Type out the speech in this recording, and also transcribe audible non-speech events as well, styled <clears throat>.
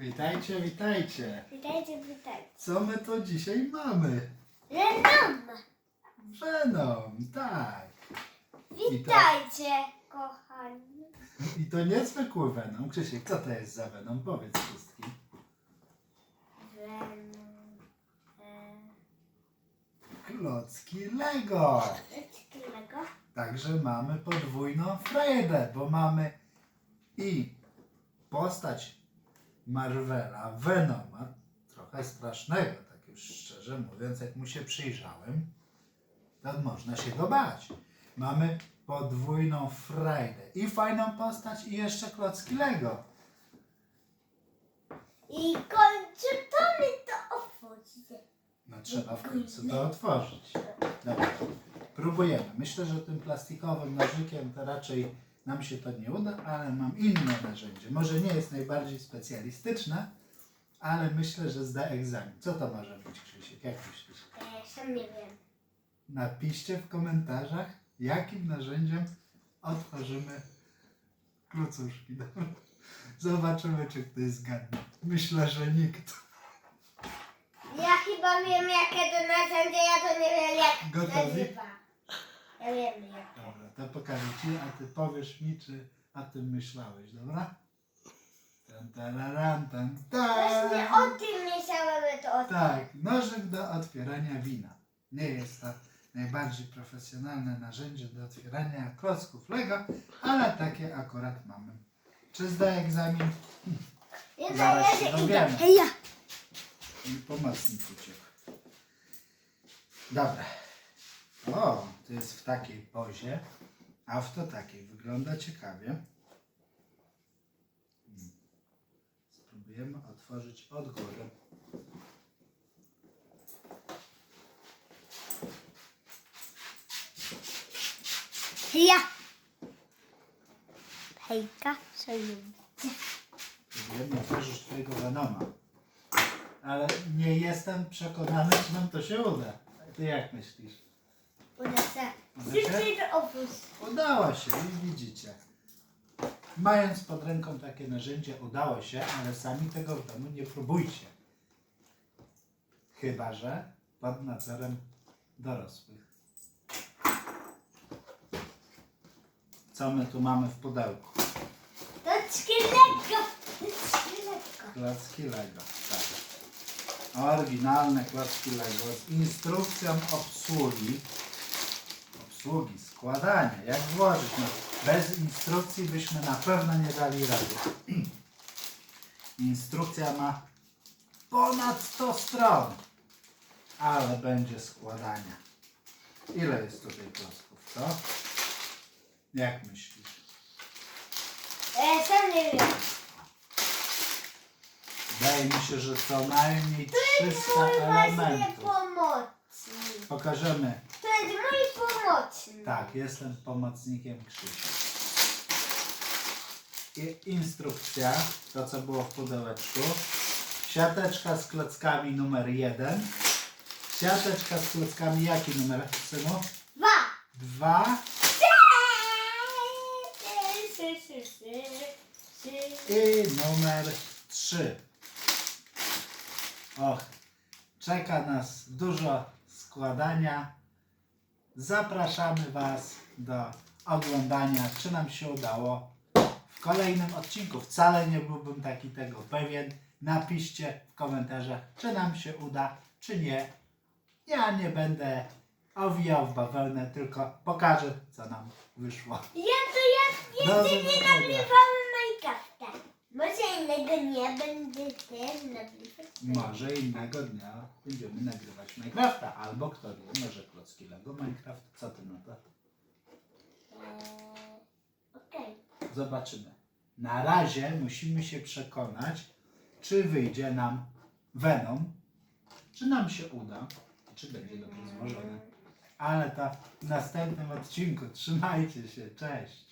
Witajcie, witajcie. Witajcie, witajcie. Co my tu dzisiaj mamy? Venom! Venom, tak. Witajcie, kochani. I to niezwykły Venom. Krzysiek, co to jest za Venom? Powiedz wszystkim. Venom. E, Klocki Lego. Lego. Także mamy podwójną frajdę, bo mamy i postać Marvela, Venoma, trochę strasznego, tak już szczerze mówiąc, jak mu się przyjrzałem, to można się go bać. Mamy podwójną frajdę i fajną postać i jeszcze klocki Lego. I kończy to mi to otworzyć. No trzeba w końcu to otworzyć. Dobra, próbujemy. Myślę, że tym plastikowym nożykiem to raczej nam się to nie uda, ale mam inne narzędzie. Może nie jest najbardziej specjalistyczne, ale myślę, że zda egzamin. Co to może być, Krzysiek? Jak myślisz? E, sam nie wiem. Napiszcie w komentarzach, jakim narzędziem otworzymy klucuszki. Dobra? Zobaczymy, czy ktoś zgadnie. Myślę, że nikt. Ja chyba wiem, jakie to narzędzie, ja to nie wiem, jak Gotowi? nazywa. Ja wiem, jak. Dobra, to pokażę Ci, a Ty powiesz mi, czy o tym myślałeś, dobra? Tan, tararan, tan, Właśnie o tym myślałem, to o tym. Tak, nożyk do otwierania wina. Nie jest to najbardziej profesjonalne narzędzie do otwierania klocków Lego, ale takie akurat mamy. Czy zda egzamin? Ja Zaraz się razie dowiemy. Hej, ja. I pomocnik uciekł. Dobra. O, to jest w takiej pozie, a w to takiej. Wygląda ciekawie. Spróbujemy otworzyć od góry. Ja. Hejka, sojum. Spróbujemy otworzyć twojego Venoma. Ale nie jestem przekonany, czy nam to się uda. Ty jak myślisz? Się? Szybciej otwórz. Udało się i widzicie. Mając pod ręką takie narzędzie udało się, ale sami tego w domu nie próbujcie. Chyba, że pod nadzorem dorosłych. Co my tu mamy w pudełku? To szkieleko. Szkieleko. Klocki Lego. Tak. Oryginalne klocki Lego z instrukcją obsługi. Obsługi, składania, jak włożyć. No, bez instrukcji byśmy na pewno nie dali rady. <clears throat> Instrukcja ma ponad 100 stron, ale będzie składania. Ile jest tutaj klocków, co? Jak myślisz? E, sam nie wiem. Wydaje mi się, że co najmniej 300 Mój właśnie elementów. pomocnik. Pokażemy. To jest mój pomocnik. Tak, jestem pomocnikiem Krzysia. I instrukcja, to co było w pudełeczku. Siateczka z klockami numer jeden. Siateczka z klockami jaki numer, synu? Dwa. Dwa. Trzy, trzy, trzy, trzy. I numer 3. Och, czeka nas dużo składania. Zapraszamy Was do oglądania, czy nam się udało w kolejnym odcinku. Wcale nie byłbym taki tego pewien. Napiszcie w komentarzach, czy nam się uda, czy nie. Ja nie będę owijał w bawełnę, tylko pokażę, co nam wyszło. Ja to ja Do jeszcze nie zobaczenia. nagrywałem Minecrafta. Może innego dnia będę też nagrywać. Może innego dnia będziemy nagrywać Minecrafta, albo kto wie, może klocki Lego Minecraft. Co ty na to? Eee, Okej. Zobaczymy. Na razie musimy się przekonać, czy wyjdzie nam Venom, czy nam się uda, czy będzie dobrze złożone. Ale to w następnym odcinku. Trzymajcie się, cześć!